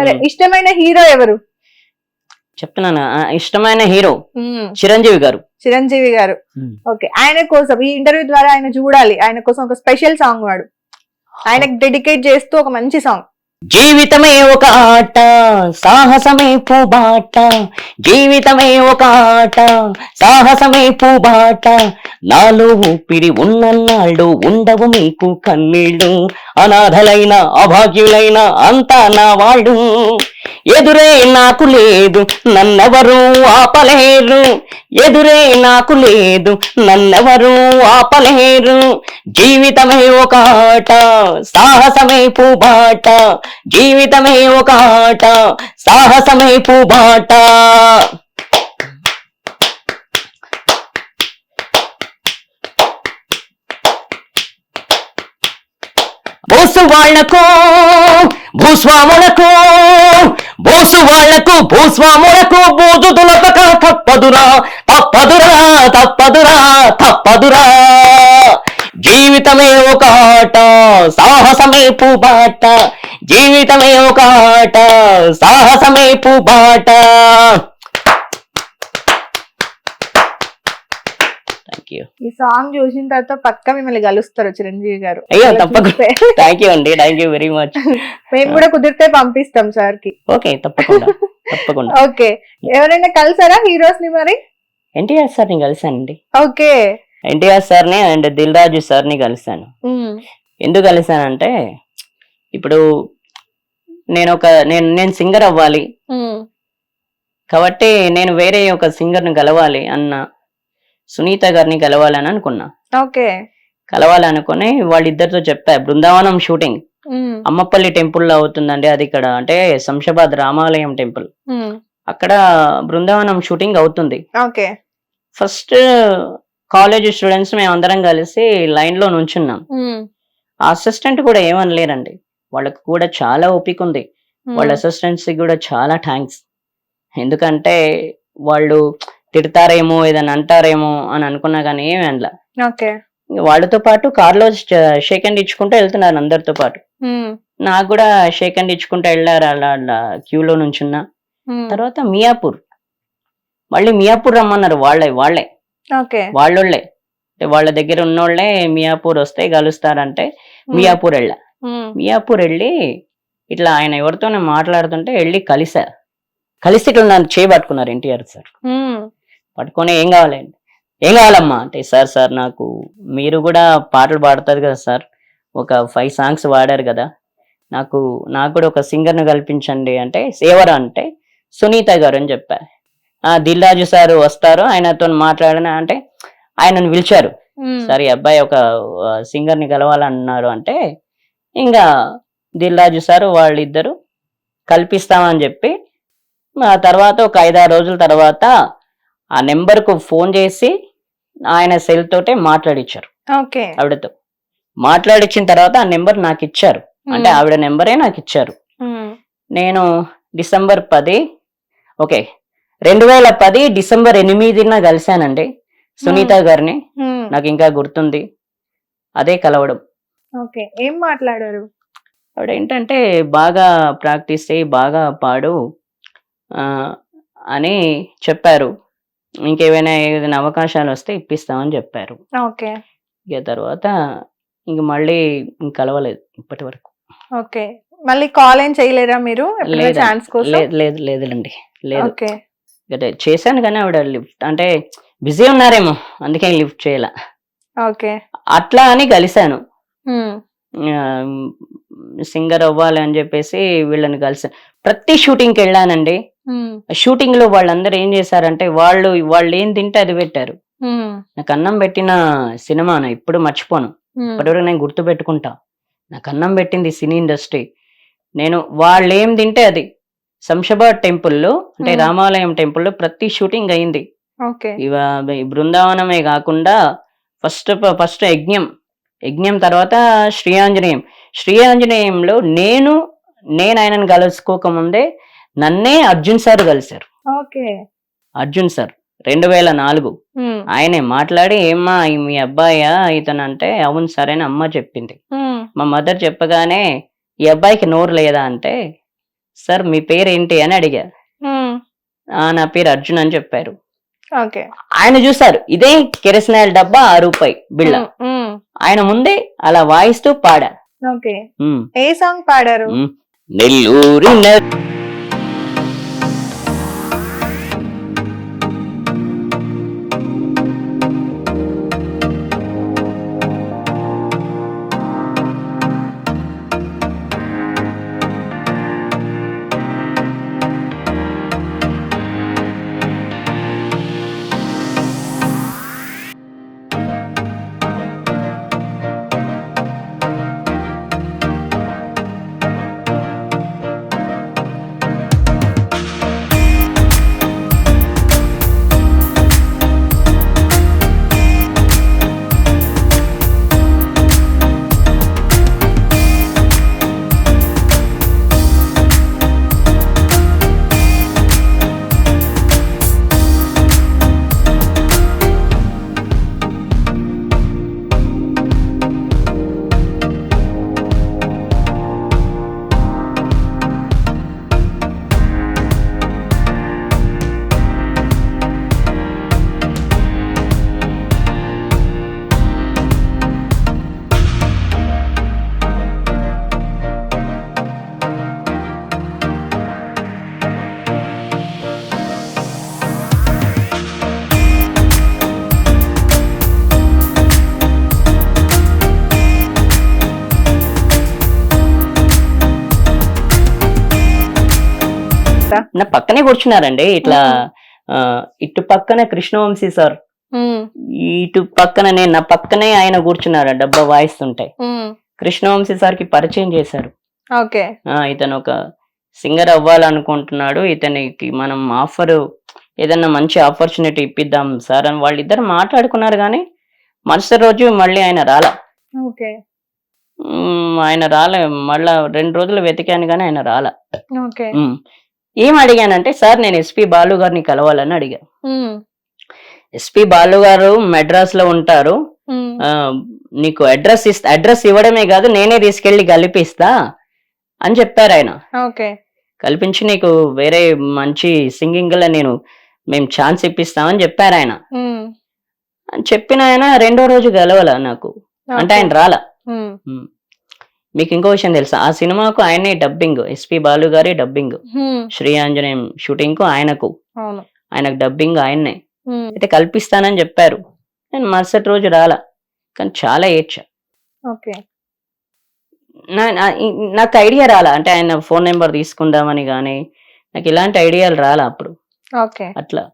సరే. ఇష్టమైన హీరో ఎవరు? చెప్తున్నాను? ఆ, ఇష్టమైన హీరో చిరంజీవి గారు. చిరంజీవి గారు. ఓకే ఆయన కోసం ఈ ఇంటర్వ్యూ ద్వారా ఆయన చూడాలి. ఆయన కోసం ఒక స్పెషల్ సాంగ్ వాడు. ఆయనకు డెడికేట్ చేస్తూ ఒక మంచి సాంగ్. జీవితమే ఒక ఆట సాహసమే పూబాట. జీవితమే ఒక ఆట సాహసమే పూబాట. నాలో ఊపిరి ఉన్నన్నాళ్ళు ఉండవు మీకు కన్నీళ్ళు. అనాథలైన అభాగ్యులైన అంతా నా వాళ్ళు. ఎదురే నాకు లేదు నన్నెవరు ఆపలేరు. ఎదురే నాకు లేదు నన్నెవరు ఆపలేరు. జీవితమే ఒక ఆట సాహసమే పూబాట. జీవితమే ఒక ఆట సాహసమే పూబాట. బోసు వాళ్ళకు భూస్వాములకు బోసు వాళ్ళకు భూస్వాములకు బూజు తప్పదురా తప్పదురా తప్పదురా తప్పదురా. జీవితమే ఒక ఆట సాహసమే పూబాట. జీవితమే ఒక ఆట సాహసమే పూబాట. Thank you. ఈ సాంగ్ చూసిన తర్వాత పక్క మిమ్మల్ని కలుస్తారు చిరంజీవి గారు. అయ్యో తప్పకుండా. థ్యాంక్ యూ అండి థ్యాంక్ యూ వెరీ మచ్ మేము కూడా కుదిరితే పంపిస్తాం సార్కి ఓకే తప్పకుండా తప్పకుండా. ఓకే ఎవరైనా కలిసారా హీరోస్ని మరి? ఎన్టీఆర్ సార్ని కలిశానండి ఓకే ఎన్టీఆర్ సార్ని అండ్ దిల్ రాజు సార్ని కలిశాను ఎందుకు కలిశానంటే ఇప్పుడు నేను ఒక నేను నేను సింగర్ అవ్వాలి. కాబట్టి నేను వేరే ఒక సింగర్ని కలవాలి అన్న సునీత గారిని కలవాలని అనుకున్నా. ఓకే. కలవాలనుకుని వాళ్ళిద్దరితో చెప్పా బృందావనం షూటింగ్. అమ్మపల్లి టెంపుల్లో అవుతుందండి అది ఇక్కడ అంటే శంషాబాద్ రామాలయం టెంపుల్. అక్కడ బృందావనం షూటింగ్ అవుతుంది. ఓకే. ఫస్ట్ కాలేజ్ స్టూడెంట్స్ మేము అందరం కలిసి లైన్లో నుంచున్నాం ఆ అసిస్టెంట్ కూడా ఏమనలేరండి. వాళ్ళకు కూడా చాలా ఓపిక ఉంది. వాళ్ళ అసిస్టెంట్స్ కూడా చాలా థ్యాంక్స్. ఎందుకంటే వాళ్ళు తిడతారేమో ఏదైనా అంటారేమో అని అనుకున్నా కానీ ఏమి అనలా. ఓకే. వాళ్ళతో పాటు కార్లో షేక్ హ్యాండ్ ఇచ్చుకుంటూ వెళ్తున్నారు అందరితో పాటు. నాకు కూడా షేక్ హ్యాండ్ ఇచ్చుకుంటూ వెళ్ళారు అలా అలా క్యూలో నుంచున్నా. తర్వాత మియాపూర్. మళ్ళీ మియాపూర్ రమ్మన్నారు వాళ్ళే వాళ్ళే. వాళ్ళోళ్ళే. అంటే వాళ్ళ దగ్గర ఉన్నోళ్ళే మియాపూర్ వస్తే కలుస్తారంటే మియాపూర్ వెళ్ళా. మియాపూర్ వెళ్ళి ఇట్లా ఆయన ఎవరితోనే మాట్లాడుతుంటే వెళ్ళి కలిసా. కలిసి ఇట్లా నన్ను చేయబట్టుకున్నారు ఎన్టీఆర్ సార్. పట్టుకొని ఏం కావాలండి? ఏం కావాలమ్మా? అంటే సార్ సార్ నాకు మీరు కూడా పాటలు పాడతారు కదా సార్. ఒక ఫైవ్ సాంగ్స్ పాడారు కదా. నాకు నాకు కూడా ఒక సింగర్ను కల్పించండి అంటే సేవరా అంటే సునీత గారు అని చెప్పా. ఆ దిల్రాజు సార్ వస్తారు ఆయనతో మాట్లాడిన అంటే ఆయనను పిలిచారు. సరే అబ్బాయి ఒక సింగర్ని కలవాలన్నారు అంటే ఇంకా దిల్రాజు సార్ వాళ్ళిద్దరు కల్పిస్తామని చెప్పి ఆ తర్వాత ఒక ఐదారు రోజుల తర్వాత ఆ నెంబర్కు ఫోన్ చేసి ఆయన సెల్ తోటే మాట్లాడిచ్చారు. ఓకే. ఆవిడతో. మాట్లాడిచ్చిన తర్వాత ఆ నెంబర్ నాకు ఇచ్చారు అంటే ఆవిడ నెంబరే నాకు ఇచ్చారు నేను డిసెంబర్ పది ఓకే రెండు వేల పది డిసెంబర్ ఎనిమిదిన కలిశానండి సునీత గారిని. నాకు ఇంకా గుర్తుంది. అదే కలవడం. ఓకే ఏం మాట్లాడారు? ఆవిడ ఏంటంటే బాగా ప్రాక్టీస్ చేయి బాగా పాడు అని చెప్పారు. ఇంకేమైనా ఏదైనా అవకాశాలు వస్తే ఇప్పిస్తామని చెప్పారు. ఓకే. ఇక తర్వాత ఇంక మళ్ళీ ఇంక కలవలేదు ఇప్పటి వరకు ఓకే. మళ్ళీ కాల్ ఏం చేయలేరా మీరు? లేదు? ఛాన్స్ కోసం? లేదు లేదు లేదులేండి లేదు. ఓకే. చేశాను కానీ ఆవిడ లిఫ్ట్ అంటే బిజీ ఉన్నారేమో అందుకే లిఫ్ట్ చేయాల. ఓకే. అట్లా అని కలిశాను. సింగర్ అవ్వాలి అని చెప్పేసి వీళ్ళని కలిసి ప్రతి షూటింగ్కి వెళ్ళానండి. షూటింగ్లో వాళ్ళందరూ ఏం చేశారంటే వాళ్ళు వాళ్ళు ఏం తింటే అది పెట్టారు. నాకు అన్నం పెట్టిన సినిమాను ఇప్పుడు మర్చిపోను. ఇప్పటివరకు నేను గుర్తు పెట్టుకుంటా నాకు అన్నం పెట్టింది సినీ ఇండస్ట్రీ. నేను వాళ్ళు ఏం తింటే అది. శంషాబాద్ టెంపుల్లో అంటే. రామాలయం టెంపుల్లో ప్రతి షూటింగ్ అయింది. ఇవ బృందావనమే కాకుండా ఫస్ట్ ఫస్ట్ యజ్ఞం. యజ్ఞం తర్వాత శ్రీఆంజనేయం శ్రీఆంజనేయంలో నేను నేను ఆయనను కలుసుకోకముందే నన్నే అర్జున్ సార్ కలిశారు. ఓకే. అర్జున్ సార్ రెండు వేల నాలుగు ఆయనే మాట్లాడి ఏమ్మా మీ అబ్బాయా? ఇతను అంటే అవును సరే అని అమ్మ చెప్పింది. మా మదర్ చెప్పగానే ఈ అబ్బాయికి నోరు లేదా అంటే సార్ మీ పేరు ఏంటి అని అడిగా. "ఆ, నా పేరు అర్జున్ అని చెప్పారు. ఓకే. ఆయన చూసారు ఇదే కెరసనాయిల్ డబ్బా ఆ రూపాయి బిళ్ళ. ఆయన ముందే అలా వాయిస్తూ పాడా ఓకే. ఉమ్, ఏ సాంగ్ పాడారు. నెల్లూరి న- పక్కనే కూర్చున్నారండి. ఇట్లా ఇటు పక్కన కృష్ణవంశీ సార్. ఇటు పక్కన నేను నా పక్కనే ఆయన కూర్చున్నారు డబ్బా వాయిస్తుంటే కృష్ణవంశీ సార్కి పరిచయం చేశారు. ఓకే. ఇతను ఒక సింగర్ అవ్వాలనుకుంటున్నాడు. ఇతనికి మనం ఆఫర్ ఏదన్నా మంచి ఆపర్చునిటీ ఇప్పిద్దాం సార్ అని వాళ్ళిద్దరు మాట్లాడుకున్నారు కానీ మరుసటి రోజు మళ్ళీ ఆయన రాల. ఓకే. ఆయన రాలే మళ్ళా రెండు రోజులు వెతికాను కానీ ఆయన రాల. ఓకే. ఏం అడిగానంటే సార్ నేను ఎస్పి బాలు గారిని కలవాలని అడిగా. ఎస్పి బాలు గారు మెడ్రాస్లో ఉంటారు నీకు అడ్రస్ ఇస్తా అడ్రస్ ఇవ్వడమే కాదు నేనే తీసుకెళ్ళి కలిపిస్తా అని చెప్పారు ఆయన. ఓకే. కల్పించి నీకు వేరే మంచి సింగింగ్లో నేను మేము ఛాన్స్ ఇప్పిస్తామని చెప్పారు ఆయన. అని చెప్పిన ఆయన రెండో రోజు గెలవాల నాకు. అంటే ఆయన రాల. మీకు ఇంకో విషయం తెలుసా? ఆ సినిమాకు ఆయనే డబ్బింగ్ ఎస్పి బాలు గారి డబ్బింగ్ శ్రీ ఆంజనేయం షూటింగ్కు ఆయనకు ఆయనకు డబ్బింగ్ ఆయన్నే. అయితే కల్పిస్తానని చెప్పారు. నేను మరుసటి రోజు రాలా. కానీ చాలా ఏడ్చా. నాకు ఐడియా రాలా. అంటే ఆయన ఫోన్ నెంబర్ తీసుకుందామని కానీ నాకు ఇలాంటి ఐడియాలు రాలా అప్పుడు. అట్లా.